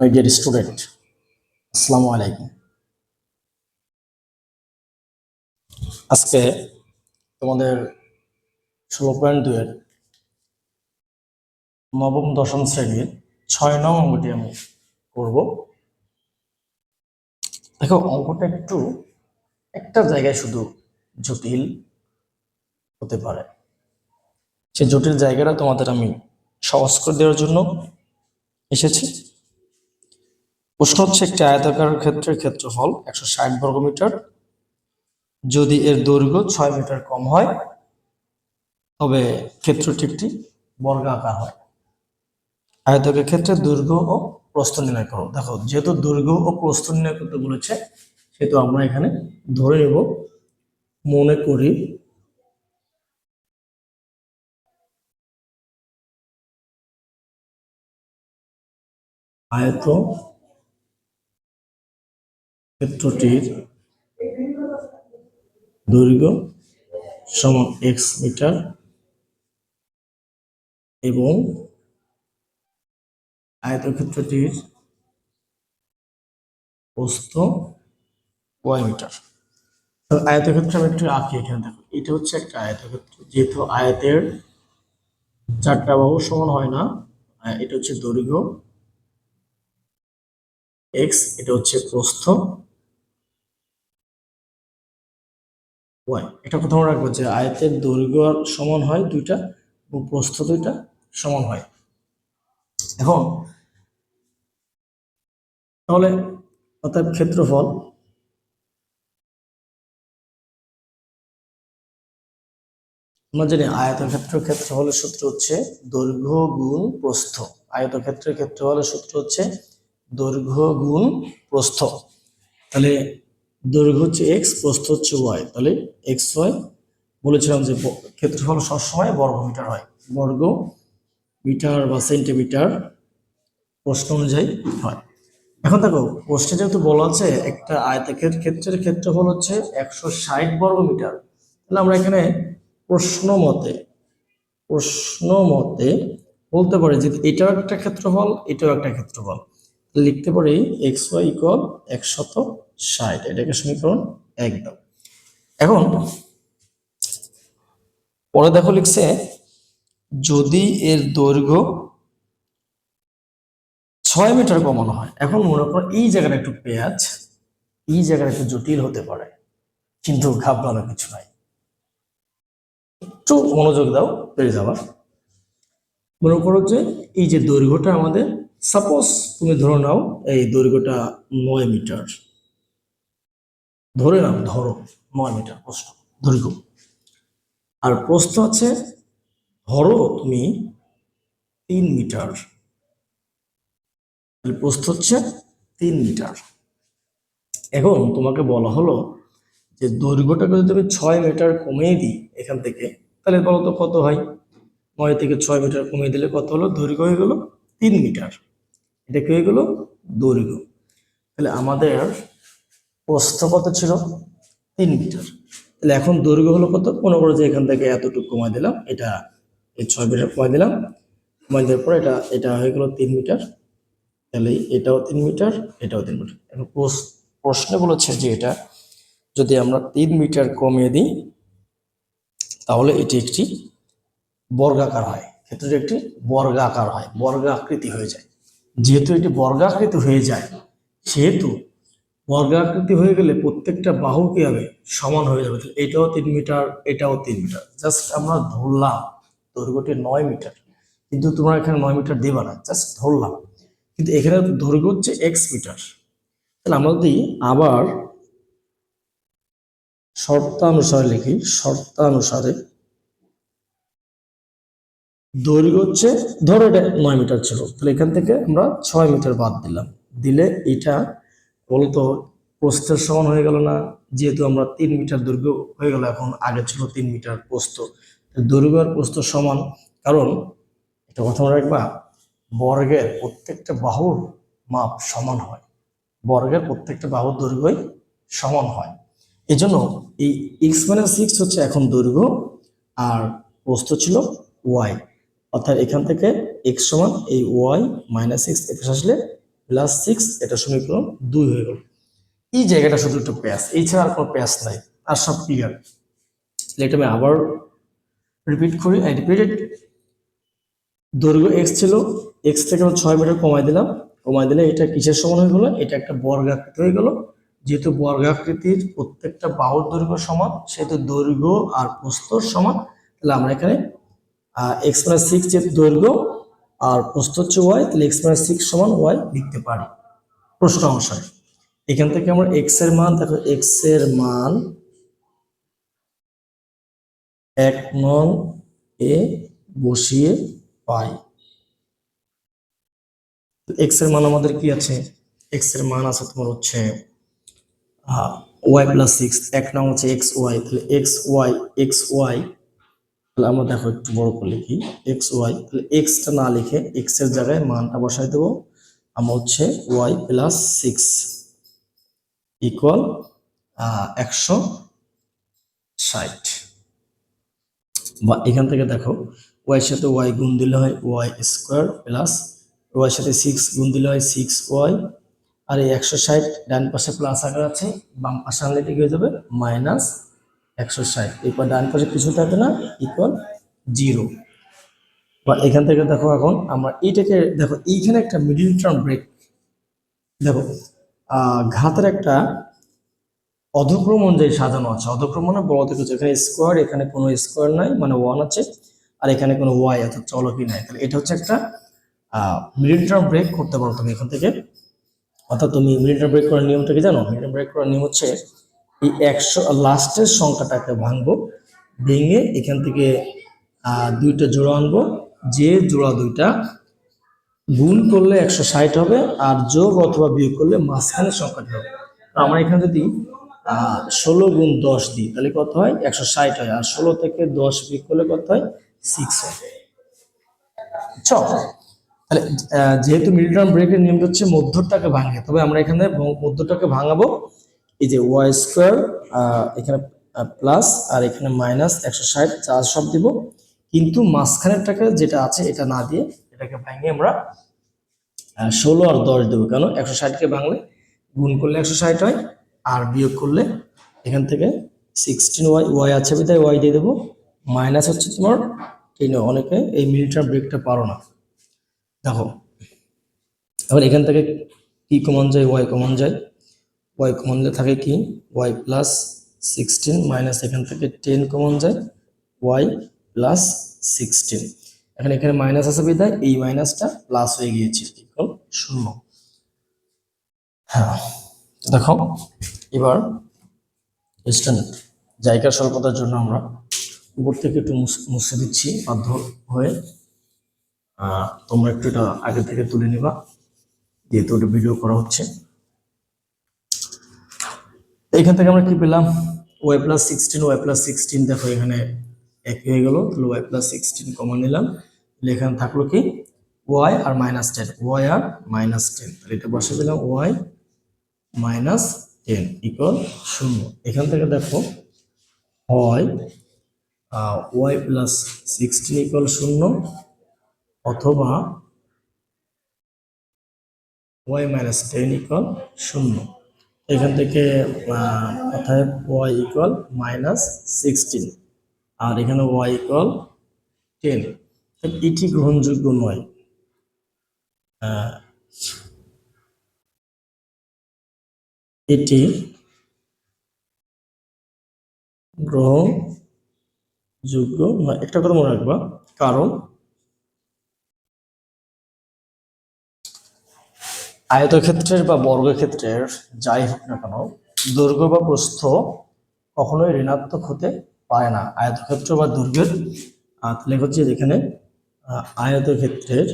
My dear student আসসালামু আলাইকুম আজকে তোমাদের ষোলো পয়েন্ট দুয়ের নবম, দশম শ্রেণির ছয় নং অঙ্কটি আমি করব। দেখো, অঙ্কটা একটু একটা জায়গায় শুধু জটিল হতে পারে। সে জটিল জায়গাটা তোমাদের আমি সহজ করে দেওয়ার জন্য এসেছি। প্রশ্ন হচ্ছে একটি আয়তাকার ক্ষেত্রের ক্ষেত্রফল একশো ষাট বর্গমিটার। যদি এর দৈর্ঘ্য ছয় মিটার কম হয়, তবে ক্ষেত্রটি একটি বর্গাকার হয়। আয়তকের ক্ষেত্রে দৈর্ঘ্য ও প্রস্থ নির্ণয় করো। দেখো, যেহেতু দৈর্ঘ্য ও প্রস্থ নির্ণয় করতে বলেছে, সেহেতু আমরা এখানে ধরে নেব, মনে করি আয়ত ক্ষেত্রটির দৈর্ঘ্য সমান এক্স মিটার এবং আয়তক্ষেত্রটির প্রস্থ ওয়াই মিটার। আয়তক্ষেত্র আমি একটু আঁকি এখানে, দেখো, এটা হচ্ছে একটা আয়তক্ষেত্র। যেহেতু আয়তের চারটা বাহু সমান হয় না এটা হচ্ছে দৈর্ঘ্য। এক্স এটা হচ্ছে প্রস্থ। ওয়াই এটা মনে রাখব যে আয়তের দৈর্ঘ্য সমান হয় দুইটা এবং প্রস্থ দুইটা সমান হয়। এখন তাহলে অর্থাৎ ক্ষেত্রফল আমরা জানি আয়তক্ষেত্র ক্ষেত্রফলের সূত্র হচ্ছে দৈর্ঘ্য গুণ প্রস্থ। আয়তক্ষেত্রের ক্ষেত্রফলের সূত্র হচ্ছে দৈর্ঘ্য গুণ প্রস্থ। তাহলে দৈর্ঘ্য হচ্ছে এক্স প্রস্থ হচ্ছে ওয়াই তাহলে এক্স ওয়াই বলেছিলাম যে ক্ষেত্রফল সবসময় বর্গ মিটার হয়। বর্গ মিটার বা সেন্টিমিটার প্রশ্ন অনুযায়ী হয়। এখন দেখো, প্রশ্নে যেহেতু বলা আছে, একটা আয়তাকের ক্ষেত্রের ক্ষেত্রফল হচ্ছে একশো ষাট বর্গ মিটার তাহলে আমরা এখানে প্রশ্ন মতে প্রশ্ন মতে বলতে পারি যে এটাও একটা ক্ষেত্রফল, এটাও একটা ক্ষেত্রফল। লিখতে পারি এক্স ওয়াই ইকুয়াল একশত ষাট। এটাকে সমীকরণ একদম। এখন পরে দেখো লিখছে, যদি এর দৈর্ঘ্য ছয় মিটার কমানো হয়, এখন মনে করো এই জায়গাটা একটু পেঁয়াজ, এই জায়গাটা একটু জটিল হতে পারে, কিন্তু ঘাবড়ানো কিছু নাই। একটু মনোযোগ দাও পেরে যাবার মনে করো যে এই যে দৈর্ঘ্যটা আমাদের সাপোজ তুমি ধরে নাও এই দৈর্ঘ্যটা নয় মিটার। ধরে নাও, ধরো, নয় মিটার, প্রশ্ন, দৈর্ঘ্য। আর প্রস্থ আছে, ধরো তুমি তিন মিটার। প্রস্থ হচ্ছে তিন মিটার। এখন তোমাকে বলা হলো যে দৈর্ঘ্যটাকে যদি তুমি ছয় মিটার কমিয়ে দিই এখান থেকে, তাহলে বলো তো কত হয়? নয় থেকে ছয় মিটার কমিয়ে দিলে কত হলো? দৈর্ঘ্য হয়ে গেল তিন মিটার। এটা কি হয়ে গেল? দৈর্ঘ্য তাহলে আমাদের প্রস্থ কত ছিল তিন মিটার। তাহলে এখন দৈর্ঘ্য হলো কত? মনে করো যে এখান থেকে এতটুকু কমাই দিলাম, এটা এই ছয় মিটার কমাই দিলাম। কমাই দেওয়ার পর এটা এটা হয়ে গেল তিন মিটার। তাহলে এটাও তিন মিটার, এটাও তিন মিটার। এখন প্রশ্নে বলেছে যে এটা যদি আমরা তিন মিটার কমিয়ে দিই, তাহলে এটি একটি বর্গাকার হয়। ক্ষেত্রটি একটি বর্গাকার হয়, বর্গাকৃতি হয়ে যায়। যেহেতু এটি বর্গাকৃতি হয়ে যায়, সেহেতু বর্গাকৃতি হয়ে গেলে প্রত্যেকটা বাহু কি হবে? সমান হয়ে যাবে। এটাও তিন মিটার, এটাও তিন মিটার। জাস্ট আমরা ধরলাম, দৈর্ঘ্যটি নয় মিটার। কিন্তু তোমরা এখানে নয় মিটার দেবা না, জাস্ট ধরলাম। কিন্তু এখানে দৈর্ঘ্য হচ্ছে এক্স মিটার। তাহলে আমরা যদি আবার শর্তানুসারে লিখি, শর্তানুসারে দৈর্ঘ্য হচ্ছে, ধরো এটা নয় মিটার ছিল, তাহলে এখান থেকে আমরা ছয় মিটার বাদ দিলাম। দিলে এটা বলতো প্রস্থের সমান হয়ে গেল না, যেহেতু আমরা তিন মিটার দৈর্ঘ্য হয়ে গেল, এখন আগে ছিল তিন মিটার প্রস্থ। দৈর্ঘ্য আর প্রস্থ সমান, কারণ এটা কথা মনে রাখবা, বর্গের প্রত্যেকটা বাহুর মাপ সমান হয়। বর্গের প্রত্যেকটা বাহুর দৈর্ঘ্যই সমান হয়। এজন্য এই এক্স মাইনাস সিক্স হচ্ছে এখন দৈর্ঘ্য, আর প্রস্থ ছিল ওয়াই অর্থাৎ এখান থেকে এক্স সমান এই ওয়াই মাইনাস সিক্স এক্স আসলে প্লাস সিক্স এটা সমীকরণ দুই হয়ে গেল। এই জায়গাটা শুধু একটু প্যাস এছাড়া আর কোনো প্যাস নাই, আর সব ক্লিয়ার এটা আমি আবার রিপিট করি আই রিপিটেড দৈর্ঘ্য এক্স ছিল এক্স থেকে আমরা ছয় মিটার কমাই দিলাম কমাই দিলে এটা কিসের সমান হয়ে গেলো? এটা একটা বর্গাকৃতি হয়ে গেল। যেহেতু বর্গাকৃতির প্রত্যেকটা বাহুর দৈর্ঘ্য সমান, সেহেতু দৈর্ঘ্য আর প্রস্তর সমান, তাহলে আমরা এখানে এক্স মাইনাস সিক্স যেহেতু দৈর্ঘ্য, আর প্রস্থ হচ্ছে ওয়াই তাহলে এক্স মাইনাস সিক্স সমান ওয়াই লিখতে পারি প্রশ্ন অনুসারে। এখান থেকে আমরা এক্সের মান, দেখো এক্সের মান এক নং এ বসিয়ে পাই। এক্সের মান আমাদের কি আছে? এক্সের মান আছে তোমার হচ্ছে ওয়াই প্লাস সিক্স এক নং হচ্ছে এক্স ওয়াই তাহলে এক্স ওয়াই এক্স ওয়াই তাহলে আমরা দেখো একটু বড় করে লিখি। এক্স ওয়াই তাহলে এক্সটা না লিখে এক্সের জায়গায় মানটা বসাই দেবো। আমরা হচ্ছে ওয়াই প্লাস সিক্স ইকুয়াল একশো ষাট। বা এখান থেকে দেখো ওয়াই সাথে ওয়াই গুণ দিলে হয় ওয়াই স্কোয়ার প্লাস ওয়াই সাথে সিক্স গুণ দিলে হয় সিক্স ওয়াই আর এই একশো ষাট ডান পাশে প্লাস আকার আছে, বাম পাশে আনলে হয়ে যাবে মাইনাস একশো ষাট এরপর ডান পাশে কিছু থাকবে না ইকুয়াল জিরো বা এখান থেকে দেখো এখন আমরা এইটাকে, দেখো এইখানে একটা মিডিল টার্ম ব্রেক দেখো ঘাতের একটা অধক্রম অনুযায়ী সাজানো আছে অধক্রম মানে বড় ছোট। এখানে স্কোয়ার এখানে কোনো স্কোয়ার নাই মানে ওয়ান আছে, আর এখানে কোনো ওয়াই অর্থাৎ চলকই নাই। তাহলে এটা হচ্ছে একটা মিডিল টার্ম ব্রেক করতে পারো তুমি এখান থেকে। অর্থাৎ তুমি মিডিল টার্ম ব্রেক করার নিয়মটা কি জানো? মিডিল ব্রেক করার নিয়ম হচ্ছে এই একশো লাস্টের সংখ্যাটাকে ভাঙবো, ভেঙে এখান থেকে দুইটা জোড়া আনব, যে জোড়া দুইটা গুণ করলে একশো ষাট হবে আর যোগ অথবা বিয়োগ করলে মাঝখানের সংখ্যাটি হবে। আমরা এখানে যদি ষোলো গুণ দশ দিই, তাহলে কত হয়? একশো ষাট হয়, আর ষোলো থেকে দশ বিয়োগ করলে কত হয়? সিক্স হয়। বুঝছ? তাহলে যেহেতু মিডল টার্ম ব্রেকের নিয়মটা হচ্ছে মধ্যটাকে ভাঙে, তবে আমরা এখানে মধ্যটাকে ভাঙাবো। এই যে ওয়াই স্কোয়ার এখানে প্লাস আর এখানে মাইনাস একশো ষাট চার সব দিব। কিন্তু মাঝখানেরটাকে যেটা আছে, এটা না দিয়ে এটাকে ভাঙে আমরা ষোলো আর দশ দেবো। কেন? একশো ষাটকে ভাঙলে গুণ করলে একশো ষাট হয়, আর বিয়োগ করলে এখান থেকে সিক্সটিন ওয়াই ওয়াই আছে বিধায় ওয়াই দিয়ে দেবো। মাইনাস হচ্ছে তোমার টেন অনেকে এই মিলিটার ব্রেকটা পারো না। দেখো, এবার এখান থেকে কি কমন যায় ওয়াই কমন যায়? ওয়াই কমন থাকে কি? ওয়াই প্লাস সিক্সটিন মাইনাস এখান থেকে টেন কমন যায় ওয়াই প্লাস সিক্সটিন এখন এখানে মাইনাস আছে বিধায়, এই মাইনাসটা প্লাস হয়ে গিয়েছে। ইকুয়াল শূন্য। হ্যাঁ দেখো, এবার স্ট্যান্ড জায়গা স্বল্পতার জন্য আমরা উপর থেকে একটু মুছে দিচ্ছি, বাধ্য হয়ে। তোমরা একটু এটা আগে থেকে তুলে নিবা, যেহেতু ওটা ভিডিও করা হচ্ছে। এইখান থেকে আমরা কি পেলাম? Y plus sixteen y plus sixteen দেখো এখানে এক হয়ে গেল, তাহলে ওয়াই প্লাস সিক্সটিন কমন নিলাম। এখানে থাকল কি? ওয়াই আর মাইনাস টেন ওয়াই আর মাইনাস টেন তাহলে এটা বসে দিলাম ওয়াই মাইনাস টেন ইকুয়াল শূন্য। এখান থেকে দেখো, হয় ওয়াই প্লাস সিক্সটিন ইকুয়াল শূন্য, অথবা ওয়াই মাইনাস টেন ইকুয়াল শূন্য। এখান থেকে অর্থাৎ ওয়াই ইকুয়াল মাইনাস সিক্সটিন আর এখানে ওয়াই ইকুয়াল টেন এটি গ্রহণযোগ্য নয়। এটি গ্রহণযোগ্য নয়। একটা কথা মনে রাখবা, কারণ আয়তক্ষেত্রের বা বর্গক্ষেত্রের যাই হোক না কেন দৈর্ঘ্য বা প্রস্থ কখনোই ঋণাত্মক হতে পারে না। আয়তক্ষেত্র বা আহ, তাহলে হচ্ছে যেখানে আয়তক্ষেত্রের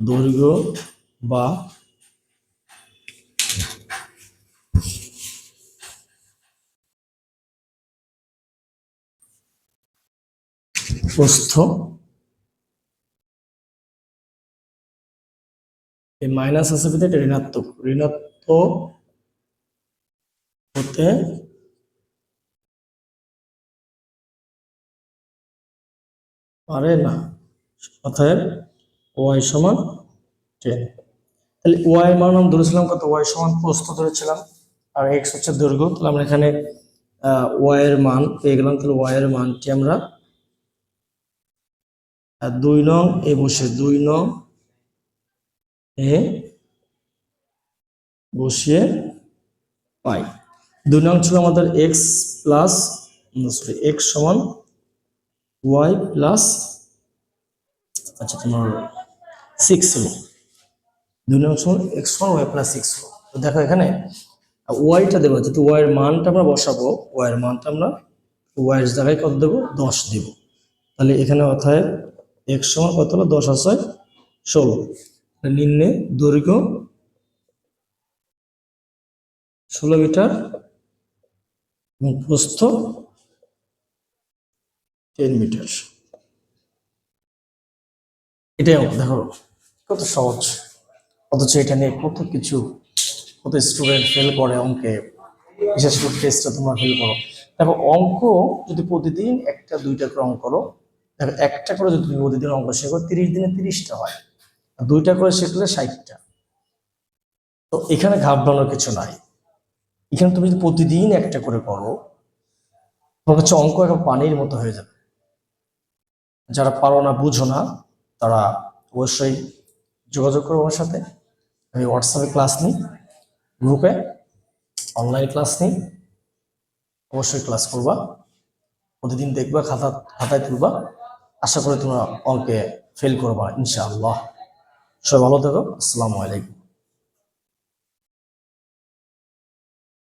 দৈর্ঘ্য বা প্রস্থ এই মাইনাস আছে এটা ঋণাত্মক। ঋণাত্মক হতে পারে না। অতএব ওয়াই সমান টেন তাহলে ওয়াই মান আমরা ধরেছিলাম কত? ওয়াই সমান প্রস্থ ধরেছিলাম? আর এক্স হচ্ছে দৈর্ঘ্য। তাহলে আমরা এখানে ওয়াই এর মান পেয়ে গেলাম। তাহলে ওয়াই এর মানটি আমরা দুই নং এ বসে, দুই নং এ বসিয়ে পাই। দুই নং ছিল আমাদের এক্স প্লাস সরি এক্স সমান ওয়াই প্লাস আচ্ছা তোমার সিক্স ছিল দুই নং সমান এক্স সমান ওয়াই প্লাস সিক্স তো দেখো এখানে ওয়াইটা দেবো, যেহেতু ওয়াইয়ের মানটা আমরা বসাবো ওয়াইয়ের মানটা আমরা ওয়াইয়ের জায়গায় কত দেবো? দশ দেব। তাহলে এখানে অর্থাৎ এক্স সমান কত হলো? দশ আছে ষোলো। নিম্নে দৈর্ঘ্য ষোলো মিটার এবং প্রস্থ টেন মিটার। এটাই দেখো, কত সহজ। অথচ এটা নিয়ে কত কিছু, কত স্টুডেন্ট ফেল করে অঙ্কে। বিশেষ করে টেস্টটা তোমরা ফেল করো। দেখো, অঙ্ক যদি প্রতিদিন একটা, দুইটা করে অঙ্ক করো দেখো একটা করে যদি তুমি প্রতিদিন অঙ্ক শেখো, তিরিশ দিনে তিরিশটা হয়। দুইটা করে শিখলে ষাটটা। তো এখানে ঘাবড়ানোর কিছু নাই। এখানে তুমি যদি প্রতিদিন একটা করে করো, তোমার কাছে অঙ্ক এখন পানির মতো হয়ে যাবে। যারা পারো না, বুঝো না, তারা অবশ্যই যোগাযোগ করো আমার সাথে। আমি হোয়াটসঅ্যাপে ক্লাস নিই, গ্রুপে, অনলাইন ক্লাস নিই, অবশ্যই ক্লাস করবা। প্রতিদিন দেখবা, খাতা, খাতায় তুলবা। আশা করি তোমরা অঙ্কে ফেল করবা, ইনশাআল্লাহ। সবাই ভালো থেকো। আসসালামু আলাইকুম।